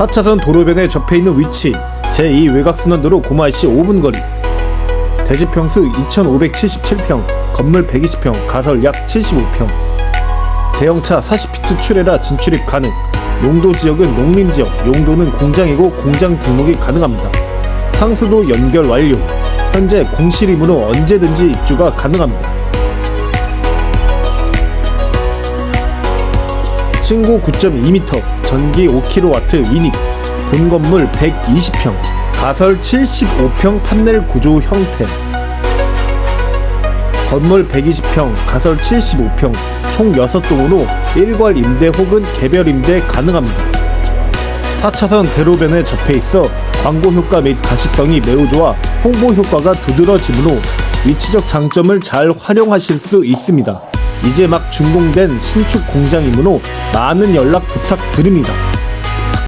4차선 도로변에 접해 있는 위치 제2 외곽순환도로 고마이시 5분 거리. 대지평수 2,577평 건물 120평 가설 약 75평. 대형차 40피트 출애라 진출입 가능. 용도 지역은 농림 지역 용도는 공장이고 공장 등록이 가능합니다. 상수도 연결 완료. 현재 공실이므로 언제든지 입주가 가능합니다 층고 9.2m, 전기 5kW 인입, 본 건물 120평, 가설 75평 판넬 구조 형태. 건물 120평, 가설 75평, 총 6동으로 일괄 임대 혹은 개별 임대 가능합니다. 4차선 대로변에 접해 있어 광고 효과 및 가시성이 매우 좋아 홍보 효과가 두드러지므로 위치적 장점을 잘 활용하실 수 있습니다. 이제 막 준공된 신축 공장이므로 많은 연락 부탁드립니다.